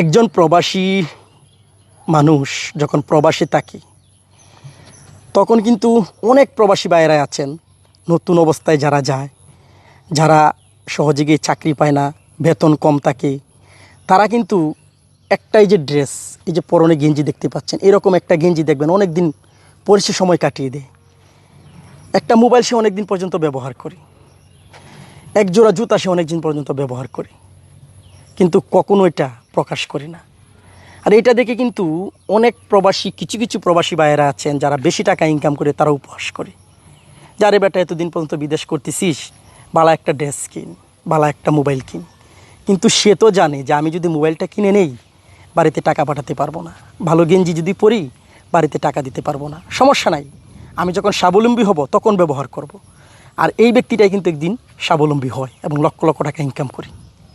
একজন প্রবাসী মানুষ যখন প্রবাসে থাকে, তখন কিন্তু অনেক প্রবাসী বাইরে আছেন, নতুন অবস্থায় যারা যায়, যারা সহজে গিয়ে চাকরি পায় না, বেতন কম থাকে, তারা কিন্তু একটাই যে ড্রেস, এই যে পরনে গেঞ্জি দেখতে পাচ্ছেন, এরকম একটা গেঞ্জি দেখবেন অনেক দিন পরে সে সময় কাটিয়ে দেয়। একটা মোবাইল সে অনেক দিন পর্যন্ত ব্যবহার করে এক জোড়া জুতা সে অনেক দিন পর্যন্ত ব্যবহার করে, কিন্তু কখনো এটা প্রকাশ করি না। আর এটা দেখে কিন্তু অনেক প্রবাসী, কিছু কিছু প্রবাসী ভাইয়েরা আছেন যারা বেশি টাকা ইনকাম করে তারা উপহাস করে। যারে বেটা, এতদিন পর্যন্ত বিদেশ করতেছিস, বালা একটা ড্রেস কিন, বালা একটা মোবাইল কিন। কিন্তু সে তো জানে যে আমি যদি মোবাইলটা কিনে নেই, বাড়িতে টাকা পাঠাতে পারব না। ভালো গেঞ্জি যদি পরি, বাড়িতে টাকা দিতে পারব না। সমস্যা নাই, আমি যখন স্বাবলম্বী হব তখন ব্যবহার করব। আর এই ব্যক্তিটাই কিন্তু একদিন স্বাবলম্বী হয় এবং লক্ষ লক্ষ টাকা ইনকাম করি।